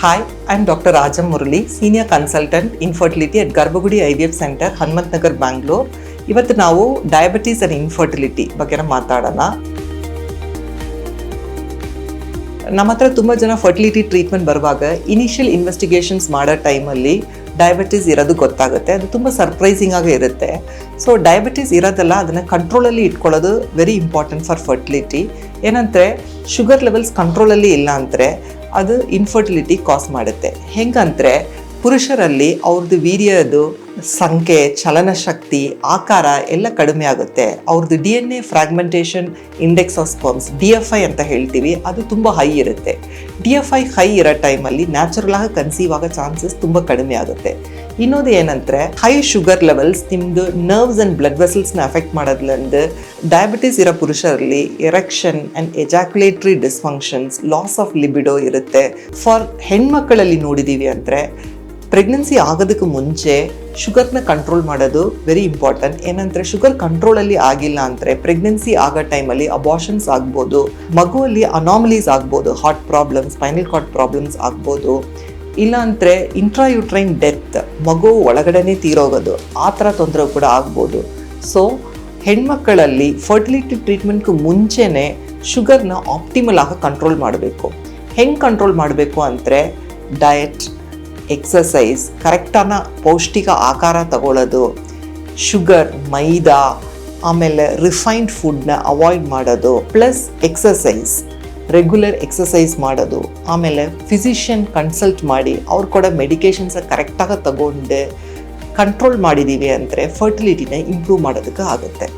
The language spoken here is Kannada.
Hi, I'm Dr. Rajam Murali, Senior Consultant Infertility at V F centre Hanumanth Nagar Bangalore ಇವತ್ತು ನಾವು ಡಯಾಬಿಟೀಸ್ ಅಂಡ್ ಇನ್ಫರ್ಟಿಲಿಟಿ ಬಗ್ಗೆ ಮಾತಾಡೋಣ. ನಮ್ಮ ಹತ್ರ ತುಂಬ ಜನ ಫರ್ಟಿಲಿಟಿ ಟ್ರೀಟ್ಮೆಂಟ್ ಬರುವಾಗ ಇನಿಷಿಯಲ್ ಇನ್ವೆಸ್ಟಿಗೇಷನ್ಸ್ ಮಾಡೋ ಟೈಮಲ್ಲಿ ಡಯಾಬಿಟೀಸ್ ಇರೋದು ಗೊತ್ತಾಗುತ್ತೆ. ಅದು ತುಂಬ ಸರ್ಪ್ರೈಸಿಂಗ್ ಆಗಿ ಇರುತ್ತೆ. ಸೊ ಡಯಾಬಿಟೀಸ್ ಇರೋದಲ್ಲ ಅದನ್ನು ಕಂಟ್ರೋಲಲ್ಲಿ ಇಟ್ಕೊಳ್ಳೋದು ವೆರಿ ಇಂಪಾರ್ಟೆಂಟ್ ಫಾರ್ ಫರ್ಟಿಲಿಟಿ ಏನಂದರೆ ಶುಗರ್ ಲೆವೆಲ್ಸ್ ಕಂಟ್ರೋಲಲ್ಲಿ ಇಲ್ಲ ಅಂದರೆ ಅದು ಇನ್ಫರ್ಟಿಲಿಟಿ ಕಾಸ್ ಮಾಡುತ್ತೆ. ಹೆಂಗಂದ್ರೆ ಪುರುಷರಲ್ಲಿ ಅವ್ರದ್ದು ವೀರ್ಯದು ಸಂಖ್ಯೆ ಚಲನಶಕ್ತಿ ಆಕಾರ ಎಲ್ಲ ಕಡಿಮೆ ಆಗುತ್ತೆ. ಅವ್ರದ್ದು D N A fragmentation index of sperms, D F I ಅಂತ ಹೇಳ್ತೀವಿ, ಅದು ತುಂಬ ಹೈ ಇರುತ್ತೆ. ಡಿ ಎಫ್ ಐ ಹೈ ಇರೋ ಟೈಮಲ್ಲಿ ನ್ಯಾಚುರಲ್ ಆಗಿ ಕನ್ಸೀವ್ ಆಗೋ ಚಾನ್ಸಸ್ ತುಂಬ ಕಡಿಮೆ ಆಗುತ್ತೆ. ಇನ್ನೊಂದು ಏನಂದ್ರೆ ಹೈ ಶುಗರ್ ಲೆವೆಲ್ಸ್ ನಿಮ್ಮದು ನರ್ವ್ಸ್ ಆ್ಯಂಡ್ ಬ್ಲಡ್ ವೆಸಲ್ಸ್ನ ಎಫೆಕ್ಟ್ ಮಾಡೋದ್ರಿಂದ ಡಯಾಬಿಟೀಸ್ ಇರೋ ಪುರುಷರಲ್ಲಿ erection and ejaculatory dysfunctions loss of libido ಇರುತ್ತೆ. ಫಾರ್ ಹೆಣ್ಮಕ್ಕಳಲ್ಲಿ ನೋಡಿದ್ದೀವಿ ಅಂದರೆ ಪ್ರೆಗ್ನೆನ್ಸಿ ಆಗೋದಕ್ಕೆ ಮುಂಚೆ ಶುಗರ್ನ ಕಂಟ್ರೋಲ್ ಮಾಡೋದು ವೆರಿ ಇಂಪಾರ್ಟೆಂಟ್ ಏನಂದರೆ ಶುಗರ್ ಕಂಟ್ರೋಲಲ್ಲಿ ಆಗಿಲ್ಲ ಅಂದರೆ ಪ್ರೆಗ್ನೆನ್ಸಿ ಆಗೋ ಟೈಮಲ್ಲಿ ಅಬಾಷನ್ಸ್ ಆಗ್ಬೋದು, ಮಗುವಲ್ಲಿ ಅನಾಮಲೀಸ್ ಆಗ್ಬೋದು heart problems spinal cord problems ಆಗ್ಬೋದು. ಇಲ್ಲ ಅಂದರೆ ಇಂಟ್ರಾಯುಟ್ರೈನ್ ಡೆತ್ ಮಗು ಒಳಗಡೆನೆ ತೀರೋಗೋದು, ಆ ಥರ ತೊಂದರೆ ಕೂಡ ಆಗ್ಬೋದು. ಸೊ ಹೆಣ್ಮಕ್ಕಳಲ್ಲಿ ಫರ್ಟಿಲಿಟಿ ಟ್ರೀಟ್ಮೆಂಟ್ಗೂ ಮುಂಚೆನೆ ಶುಗರ್ನ ಆಪ್ಟಿಮಲ್ ಆಗಿ ಕಂಟ್ರೋಲ್ ಮಾಡಬೇಕು. ಹೆಂಗೆ ಕಂಟ್ರೋಲ್ ಮಾಡಬೇಕು ಅಂದರೆ ಡಯಟ್ ಎಕ್ಸಸೈಸ್ ಕರೆಕ್ಟಾನ ಪೌಷ್ಟಿಕ ಆಕಾರ ತಗೊಳ್ಳೋದು. ಶುಗರ್ ಮೈದಾ, ಆಮೇಲೆ ರಿಫೈನ್ಡ್ ಫುಡ್ನ ಅವಾಯ್ಡ್ ಮಾಡೋದು. ಪ್ಲಸ್ ಎಕ್ಸಸೈಸ್ ರೆಗ್ಯುಲರ್ ಎಕ್ಸಸೈಸ್ ಮಾಡೋದು. ಆಮೇಲೆ ಫಿಸಿಷಿಯನ್ ಕನ್ಸಲ್ಟ್ ಮಾಡಿ, ಅವ್ರು ಕೊಡೋ ಮೆಡಿಕೇಶನ್ಸ ಕರೆಕ್ಟಾಗಿ ತಗೊಂಡು ಕಂಟ್ರೋಲ್ ಮಾಡಿದ್ದೀವಿ ಅಂದರೆ ಫರ್ಟಿಲಿಟಿನ ಇಂಪ್ರೂವ್ ಮಾಡೋದಕ್ಕೆ ಆಗುತ್ತೆ.